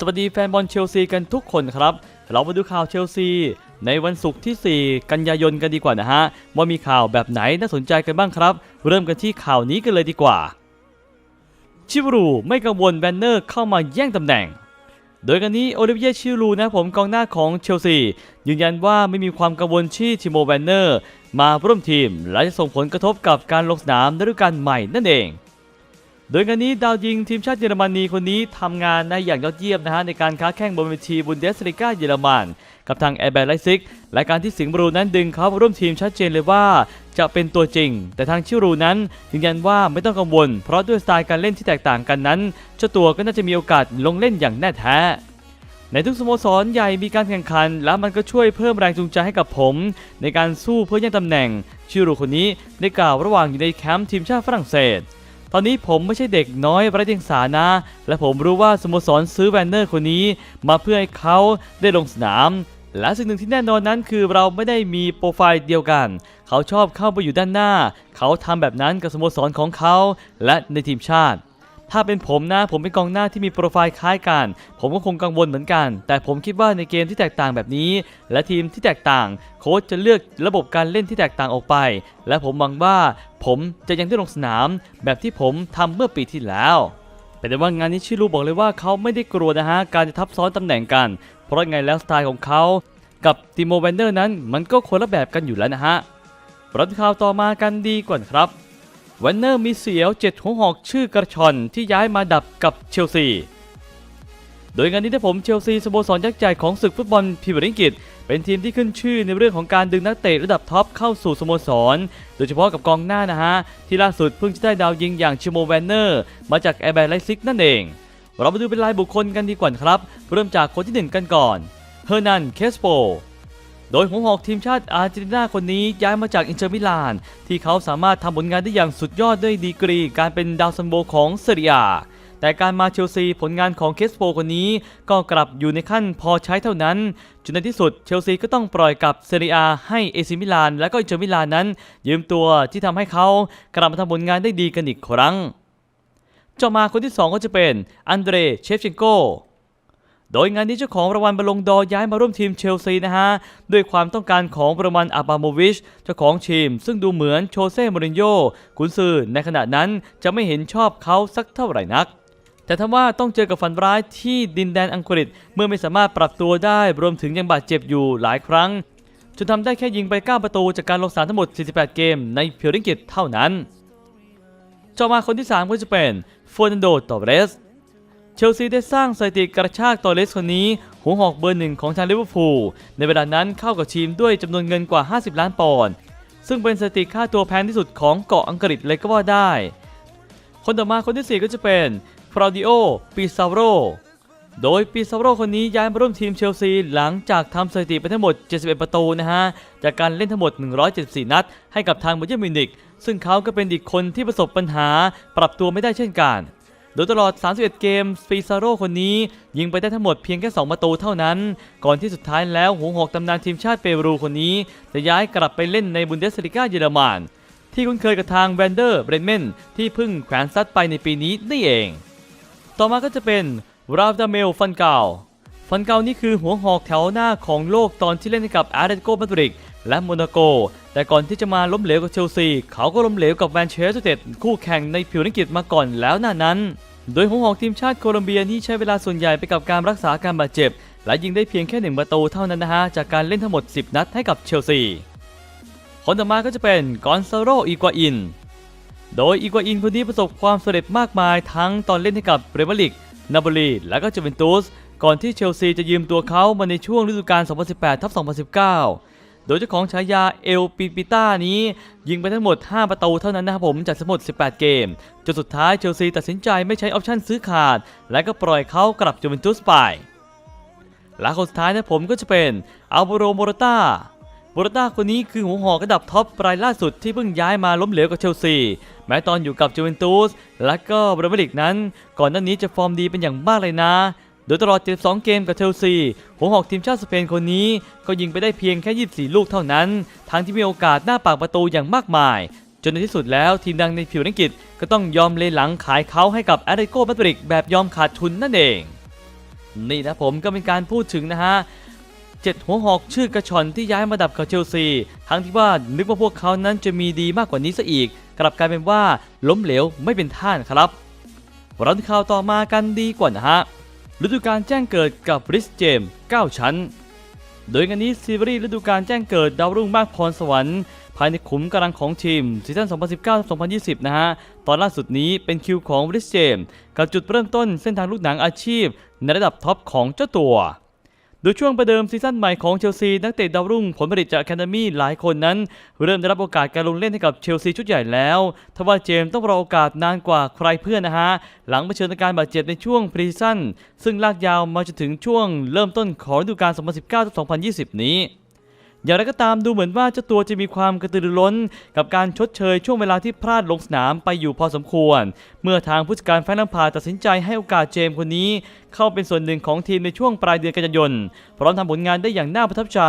สวัสดีแฟนบอลเชลซีกันทุกคนครับ เรามาดูข่าวเชลซี ในวันศุกร์ที่ 4 กันยายนกันดีกว่านะฮะ ว่ามีข่าวแบบไหนน่าสนใจกันบ้างครับ เริ่มกันที่ข่าวนี้กันเลยดีกว่า ชิวรูไม่กังวลแบนเนอร์เข้ามาแย่งตำแหน่ง โดยกันนี้โอลิเวียชิรูนะผมกองหน้าของเชลซี ยืนยันว่าไม่มีความกังวลที่ทิโมแบนเนอร์ มาร่วมทีม และจะส่งผลกระทบกับการลงสนามในฤดูกาลใหม่นั่นเอง โดยงานนี้ดาวยิงทีมชาติเยอรมนีคนนี้ทำงานได้อย่างยอดเยี่ยมนะฮะในการค้าแข่งบนเวทีบุนเดสลิก้าเยอรมันกับทางแอร์แบร์ไลซิกและการที่สิงห์บรูนั้นดึงเขาร่วมทีมชัดเจนเลยว่าจะเป็นตัวจริง แต่ทางชิรูนั้นยืนยันว่าไม่ต้องกังวล เพราะด้วยสไตล์การเล่นที่แตกต่างกันนั้น เจ้าตัวก็น่าจะมีโอกาสลงเล่นอย่างแน่แท้ในทุกสโมสรใหญ่มีการแข่งขัน และมันก็ช่วยเพิ่มแรงจูงใจให้กับผม ในการสู้เพื่อแย่งตำแหน่ง ชิรูคนนี้ได้กล่าวระหว่างอยู่ในแคมป์ทีมชาติฝรั่งเศส อนนี้ผมไม่ใช่เด็กน้อยไร้เดียงสานะ และผมรู้ว่าสโมสรซื้อแวนเนอร์คนนี้ มาเพื่อให้เขาได้ลงสนาม และสิ่งหนึ่งที่แน่นอนนั้นคือเราไม่ได้มีโปรไฟล์เดียวกัน เขาชอบเข้าไปอยู่ด้านหน้า เขาทำแบบนั้นกับสโมสรของเขา และในทีมชาติ ถ้าเป็นผมนะ ผมเป็นกองหน้าที่มีโปรไฟล์คล้ายกัน ผมก็คงกังวลเหมือนกัน แต่ผมคิดว่าในเกมที่แตกต่างแบบนี้ และทีมที่แตกต่าง โค้ชจะเลือกระบบการเล่นที่แตกต่างออกไป และผมหวังว่า ผมจะยังได้ลงสนาม แบบที่ผมทำเมื่อปีที่แล้วแต่ว่างานนี้ชิลูบอกเลยว่าเขาไม่ได้กลัวนะฮะการจะทับซ้อนตำแหน่งกัน เพราะไงแล้วสไตล์ของเขากับติโมแวนเดอร์นั้นมันก็คนละแบบกันอยู่แล้วนะฮะรัดข่าวต่อมากันดีกว่าครับ วันเนอร์มีเสียวเจ็ดหัวหอกชื่อกระชอนที่ย้ายมาดับกับเชลซี โดยงานนี้ถ้าผมเชลซีสโมสรยักษ์ใหญ่ของศึกฟุตบอลพรีเมียร์ลีกอังกฤษ เป็นทีมที่ขึ้นชื่อในเรื่องของการดึงนักเตะระดับท็อปเข้าสู่สโมสร โดยเฉพาะกับกองหน้านะฮะ ที่ล่าสุดเพิ่งจะได้ดาวยิงอย่างชิโมแวนเนอร์ มาจากแอร์แบร์ไลซิกนั่นเอง เรามาดูเป็นรายบุคคลกันดีกว่าครับ เริ่มจากคนที่หนึ่งกันก่อน เฮอร์นัน เคสโป โดยหัวหอกทีมชาติอาร์เจนตินาคนนี้ย้ายมาจากอินเตอร์มิลาน ที่เขาสามารถทำผลงานได้อย่างสุดยอดด้วยดีกรี การเป็นดาวซันโบของเซเรียแต่การมาเชลซีผลงานของเคสโปคนนี้ก็กลับอยู่ในขั้นพอใช้เท่านั้น จนในที่สุดเชลซีก็ต้องปล่อยกับเซเรียให้เอซิมิลานและก็อินเตอร์มิลานนั้น ยืมตัวที่ทำให้เขากลับมาทำผลงานได้ดีกันอีกครั้ง ต่อมาคนที่สองก็จะเป็นอันเดรเชฟเชนโก โดยงานนี้เจ้าของรางวัลบอลลงดอย้ายมาร่วมทีมเชลซีนะฮะ ด้วยความต้องการของประมาณอาบาโมวิชเจ้าของทีม ซึ่งดูเหมือนโชเซ่มอรินโญ่กุนซือในขณะนั้นจะไม่เห็นชอบเขาสักเท่าไหร่นัก แต่ถ้าว่าต้องเจอกับฝันร้ายที่ดินแดนอังกฤษ เมื่อไม่สามารถปรับตัวได้รวมถึงยังบาดเจ็บอยู่หลายครั้งจนทำได้แค่ยิงไป 9 ประตูจากการลงสนามทั้งหมด 48 เกมในเพียร์ลิงกิตเท่านั้น ต่อมาคนที่ 3 ก็จะเป็นฟอร์นันโดตอเรส เชลซีได้สร้างสถิติกระชากตอเรสคนนี้หัวหอกเบอร์หนึ่งของทางลิเวอร์พูลในเวลานั้นเข้ากับทีมด้วยจำนวนเงินกว่า 50 ล้านปอนด์ซึ่งเป็นสถิติค่าตัวแพงที่สุดของเกาะอังกฤษเลยก็ว่าได้ คนต่อมาคนที่ 4 ก็จะเป็นฟราดิโอปิซาโรโดยปิซาโรคนนี้ย้ายมาร่วมทีมเชลซีหลังจากทำสถิติไปทั้งหมด 71 ประตูนะฮะ จากการเล่นทั้งหมด 174 นัด ให้กับทางบาเยิร์นมิวนิกซึ่งเขาก็เป็นอีกคนที่ประสบปัญหาปรับตัวไม่ได้เช่นกัน โดยตลอด 31 เกมปิซาโรคนนี้ ยิงไปได้ทั้งหมดเพียงแค่ 2 ประตูเท่านั้น ก่อนที่สุดท้ายแล้วหัวหอกตำนานทีมชาติเปรูคนนี้ จะย้ายกลับไปเล่นในบุนเดสลิก้าเยอรมันที่คุ้นเคยกับทางแวนเดอร์เบรนเมนที่เพิ่งแขวนซัดไปในปีนี้นี่เอง ต่อมาก็จะเป็นราฟดาเมลฟันเกาฟันเกานี่คือหัวหอกแถวหน้าของโลกตอนที่เล่นกับอาร์เรติโกมาดริดและโมนาโก แต่ก่อนที่จะมาล้มเหลวกับเชลซี เขาก็ล้มเหลวกับแมนเชสเตอร์ยูไนเต็ดคู่แข่งในผิวนังกฤษมาก่อนแล้วหน้านั้น โดยหัวหอกทีมชาติโคลอมเบียนี่ใช้เวลาส่วนใหญ่ไปกับการรักษาการบาดเจ็บ และยิงได้เพียงแค่หนึ่งประตูเท่านั้นนะฮะ จากการเล่นทั้งหมด 10 นัดให้กับเชลซีคนต่อมาก็จะเป็นกอนซาโรอีกวาอิน โดยอีกวาอินคนนี้ประสบความสำเร็จมากมายทั้งตอนเล่นให้กับเปรเมลีกนาโปลีและก็จูเวนตุสก่อนที่เชลซีจะยืมตัวเขามาในช่วงฤดูกาล 2018-2019 โดยเจ้าของฉายาเอลปิปิต้านี้ ยิงไปทั้งหมด 5 ประตูเท่านั้นนะครับผมจากทั้งหมด 18 เกม จนสุดท้ายเชลซีตัดสินใจไม่ใช้ออปชั่นซื้อขาด และก็ปล่อยเขากลับจูเวนตุสไปและคนสุดท้ายนะผมก็จะเป็นอัลโบโรโมรตาโมรต้าคนนี้คือหัวหอกระดับท็อปรายล่าสุดที่เพิ่งย้ายมาล้มเหลวกับเชลซี แม้ตอนอยู่กับจูเวนตุสและก็บราเมลิกนั้น ก่อนหน้านี้จะฟอร์มดีเป็นอย่างมากเลยนะ โดยตลอด 72 เกมกับเชลซีหัวหอกทีมชาติสเปนคนนี้ก็ยิงไปได้เพียงแค่ 24 ลูกเท่านั้น ทั้งที่มีโอกาสหน้าปากประตูอย่างมากมาย จนในที่สุดแล้วทีมดังในผิวนังกฤษก็ต้องยอมเลหลังขายเขาให้กับแอตเลติโกมาดริดแบบยอมขาดทุนนั่นเอง นี่นะผมก็เป็นการพูดถึงนะฮะเจ็ดหัวหอกชื่อกระชอนที่ย้ายมาดับกับเชลซี ทั้งที่ว่านึกว่าพวกเขานั้นจะมีดีมากกว่านี้ซะอีก กลับกลายเป็นว่าล้มเหลวไม่เป็นท่านครับเราที่ข่าวต่อมากันดีกว่านะฮะ ฤดูกาลแจ้งเกิดกับบริสเจม9 ชั้น โดยงานนี้ซีรีส์ฤดูกาลแจ้งเกิดดาวรุ่งมากพรสวรรค์ภายในขุมกำลังของทีมซีซั่น 2019-2020 นะฮะ ตอนล่าสุดนี้เป็นคิวของบริสเจมกับจุดเริ่มต้นเส้นทางลูกหนังอาชีพ ในระดับท็อปของเจ้าตัว ดยช่วงประเดิมซีซั่นใหม่ของเชลซีนักเตะดาวรุ่งผลผลิตจากแคนดามีหลายคนนั้น เริ่มได้รับโอกาสการลงเล่นให้กับเชลซีชุดใหญ่แล้วทว่าเจมส์ต้องรอโอกาสนานกว่าใครเพื่อนนะฮะ หลังเผชิญอาการบาดเจ็บในช่วงพรีซีซั่นซึ่งลากยาวมาจนถึงช่วงเริ่มต้นของฤดูกาล 2019-2020 นี้ อย่างไรก็ตามดูเหมือนว่าเจ้าตัวจะมีความกระตือรือร้น กับการชดเชยช่วงเวลาที่พลาดลงสนามไปอยู่พอสมควร เมื่อทางผู้จัดการแฟนลัมพาตัดสินใจให้โอกาสเจมส์คนนี้ เข้าเป็นส่วนหนึ่งของทีมในช่วงปลายเดือนกันยายนพร้อมทำผลงานได้อย่างน่าประทับใจ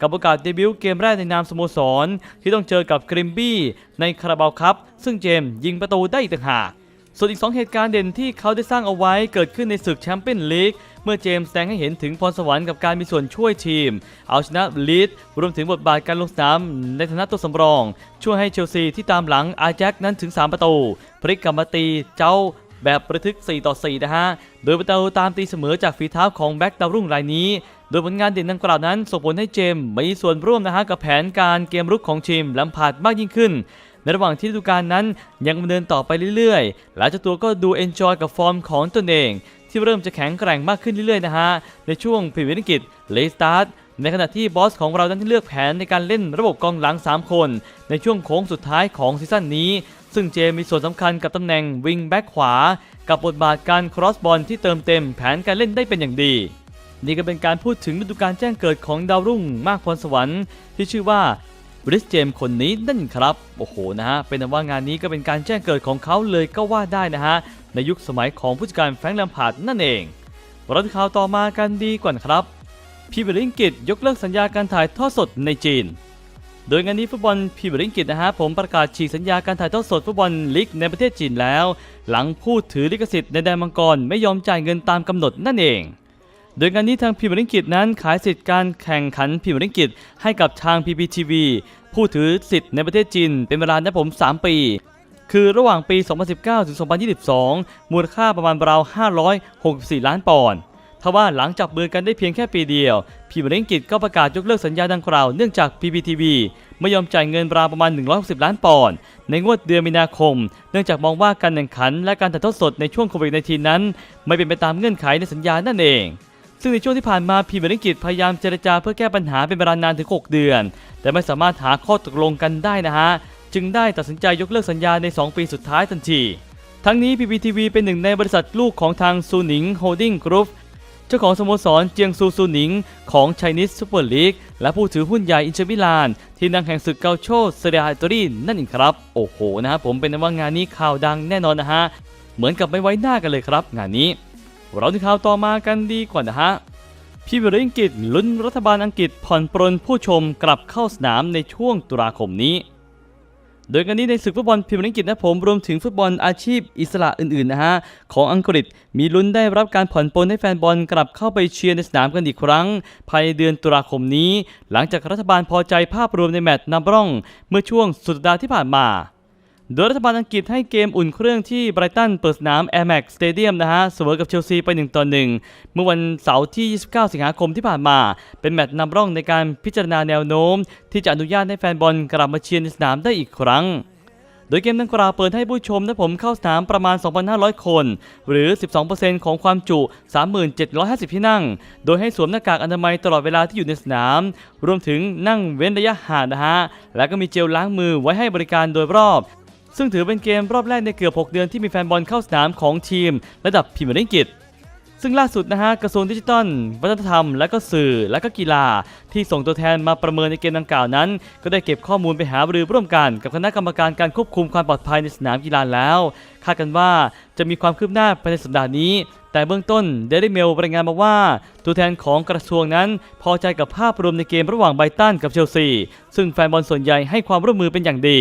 กับโอกาสเดบิวต์เกมแรกในนามสโมสร ที่ต้องเจอกับกริมบี้ในคาราบาวคัพซึ่งเจมส์ยิงประตูได้อีกต่างหาก ส่วนอีก 2 เหตุการณ์เด่นที่เขาได้สร้างเอาไว้เกิดขึ้นในศึกแชมเปี้ยนลีกเมื่อเจมส์แสดงให้เห็นถึงพรสวรรค์กับการมีส่วนช่วยทีม เอาชนะลีดรวมถึงบทบาทการลงสนามในฐานะตัวสำรอง ช่วยให้เชลซีที่ตามหลังอาแจ็คนั้นถึง 3 ประตูพลิกกลับมาตีเจ้าแบบประทึก 4 ต่อ 4 นะฮะ โดยประตูตามตีเสมอจากฝีเท้าของแบ็กดาวรุ่งรายนี้ โดยผลงานเด่นดังกล่าวนั้นส่งผลให้เจมส์มีส่วนร่วมนะฮะกับแผนการเกมรุกของทีมลมพาดมากยิ่งขึ้น ในระหว่างที่ฤดูกาลนั้นยังดำเนินต่อไปเรื่อยๆหลังจากตัวก็ดูเอนจอยกับฟอร์มของตนเอง ที่เริ่มจะแข็งแกร่งมากขึ้นเรื่อยๆนะฮะ ในช่วงพรีเมียร์ลีกเลสตาร์ทในขณะที่บอสของเรานั้นเลือกแผนในการเล่นระบบกองหลัง 3 คน ในช่วงโค้งสุดท้ายของซีซั่นนี้ ซึ่งเจมีส่วนสำคัญกับตำแหน่งวิงแบ็กขวา กับบทบาทการครอสบอลที่เติมเต็มแผนการเล่นได้เป็นอย่างดีนี่ก็เป็นการพูดถึงฤดูกาลแจ้งเกิดของดาวรุ่งมากพรสวรรค์ที่ชื่อว่า บริสเจมคนนี้นั่นครับ โอ้โหนะฮะ เป็นว่างานนี้ก็เป็นการแจ้งเกิดของเขาเลยก็ว่าได้นะฮะ ในยุคสมัยของผู้จัดการแฟรงค์แลมพาร์ดนั่นเองราที่ข่าวต่อมากันดีกว่านครับพีเบริงกิตยกเลิกสัญญาการถ่ายทอดสดในจีน โดยงานนี้ฟุตบอลพีเมียร์ลีกอังกฤษนะฮะผมประกาศฉีกสัญญาการถ่ายทอดสดฟุตบอลลีกในประเทศจีนแล้ว หลังผู้ถือลิขสิทธิ์ในแดนมังกรไม่ยอมจ่ายเงินตามกำหนดนั่นเอง โดยงานนี้ทางพรีเมียร์ลีกอังกฤษนั้นขายสิทธิ์การแข่งขันพรีเมียร์ลีกอังกฤษให้กับทาง PPTV ผู้ถือสิทธิ์ในประเทศจีนเป็นเวลานะผม 3 ปี คือระหว่างปี 2019 ถึง 2022 มูลค่าประมาณราว 564 ล้านปอนด์ทว่าหลังจับมือกันได้เพียงแค่ปีเดียวพีเมริงกิจก็ประกาศยกเลิกสัญญาดังกล่าวเนื่องจาก PPTV ไม่ยอมจ่ายเงินราวประมาณ 160 ล้านปอนด์ในงวดเดือนมีนาคม เนื่องจากมองว่าการแข่งขันและการถ่ายทอดสดในช่วงโควิด -19 นั้น ไม่เป็นไปตามเงื่อนไขในสัญญานั่นเอง ซึ่งในช่วงที่ผ่านมาพีเมริงกิจพยายามเจรจาเพื่อแก้ปัญหาเป็นเวลานานถึง 6 เดือน แต่ไม่สามารถหาข้อตกลงกันได้นะฮะ จึงได้ตัดสินใจยกเลิกสัญญาใน 2 ปีสุดท้ายทันที ทั้งนี้ PPTV เป็นหนึ่งในบริษัทลูกของทางซูหนิงโฮลดิ้งกรุ๊ปเจ้าของสโมสรเจียงซูซูหนิงของ Chinese Super League และผู้ถือหุ้นใหญ่อินเตอร์มิลาน ที่นังแข่งศึกเกาโชเซเรียอิตาลีนั่นเองครับ โอ้โหนะฮะผมเป็นว่างานนี้ข่าวดังแน่นอนนะฮะ เหมือนกับไม่ไว้หน้ากันเลยครับ งานนี้ เราที่ข่าวต่อมากันดีกว่านะฮะพี่บริอังกฤษลุ้นรัฐบาลอังกฤษผ่อนปรนผู้ชมกลับเข้าสนามในช่วงตุลาคมนี้ โดยกันนี้ในศึกฟุตบอลพรีเมียร์ลีกอังกฤษนะผมรวมถึงฟุตบอลอาชีพอิสระอื่นๆนะฮะของอังกฤษมีลุ้นได้รับการผ่อนปลนให้แฟนบอลกลับเข้าไปเชียร์ในสนามกันอีกครั้ง ภายในเดือนตุลาคมนี้ หลังจากรัฐบาลพอใจภาพรวมในแมตช์นำร่อง เมื่อช่วงสุดสัปดาห์ที่ผ่านมา โดยรัฐบาลอังกฤษให้เกมอุ่นเครื่องที่ไบรตันเปิดสนาม Air Max Stadium นะฮะเสมอกับเชลซีไป1ต่อ1เมื่อวันเสาร์ที่ 29 สิงหาคมที่ผ่านมา เป็นแมตช์นำร่องในการพิจารณาแนวโน้ม ที่จะอนุญาตให้แฟนบอลกลับมาเชียร์ในสนามได้อีกครั้ง โดยเกมดังกล่าวเปิดให้ผู้ชมนะผมเข้าสนามประมาณ 2,500 คน หรือ 12%ของความจุ 3,750 ที่นั่ง โดยให้สวมหน้ากากอนามัยตลอดเวลาที่อยู่ในสนาม รวมถึงนั่งเว้นระยะห่างนะฮะ และก็มีเจลล้างมือไว้ให้บริการโดยรอบ ซึ่งถือเป็นเกมรอบแรกในเกือบ 6 เดือนที่มีแฟนบอลเข้าสนามของทีม ระดับพรีเมียร์ลีกซึ่งล่าสุดนะฮะกระทรวงดิจิทัล วัฒนธรรม และก็สื่อและก็กีฬา ที่ส่งตัวแทนมาประเมินในเกมดังกล่าวนั้น ก็ได้เก็บข้อมูลไปหาบรือร่วมกันกับคณะกรรมการการควบคุมความปลอดภัยในสนามกีฬาแล้วคาดกันว่าจะมีความคืบหน้าภายในสัปดาห์นี้ แต่เบื้องต้นเดลิเมลรายงานมาว่า ตัวแทนของกระทรวงนั้น พอใจกับภาพรวมในเกมระหว่างไบรตันกับเชลซีซึ่งแฟนบอลส่วนใหญ่ให้ความร่วมมือเป็นอย่างดี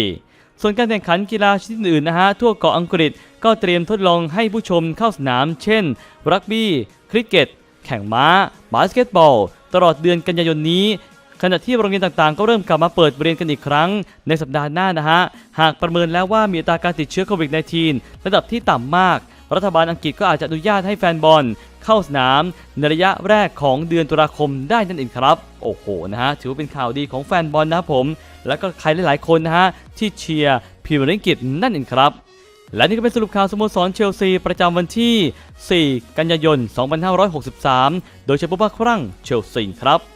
ส่วนการแข่งขันกีฬาชนิดอื่นนะฮะทั่วเกาะอังกฤษก็เตรียมทดลองให้ผู้ชมเข้าสนาม เช่น รักบี้ คริกเก็ต แข่งม้า บาสเกตบอล ตลอดเดือนกันยายนนี้ขณะที่โรงเรียนต่างๆ ก็เริ่มกลับมาเปิดเรียนกันอีกครั้งในสัปดาห์หน้านะฮะ หากประเมินแล้วว่ามีอัตราการติดเชื้อโควิด -19 ระดับที่ต่ำมาก รัฐบาลอังกฤษก็อาจจะอนุญาตให้แฟนบอลเข้าสนามในระยะแรกของเดือนตุลาคมได้นั่นเองครับ โอ้โหนะฮะถือว่าเป็นข่าวดีของแฟนบอลนะครับผม แล้วก็ใครหลายๆคนนะฮะที่เชียร์พรีเมียร์ลีกอังกฤษนั่นเองครับและนี่ก็เป็นสรุปข่าวสโมสรเชลซี ประจำวันที่ 4 กันยายน 2563 โดยเฉพาะว่าครั้งเชลซีครับ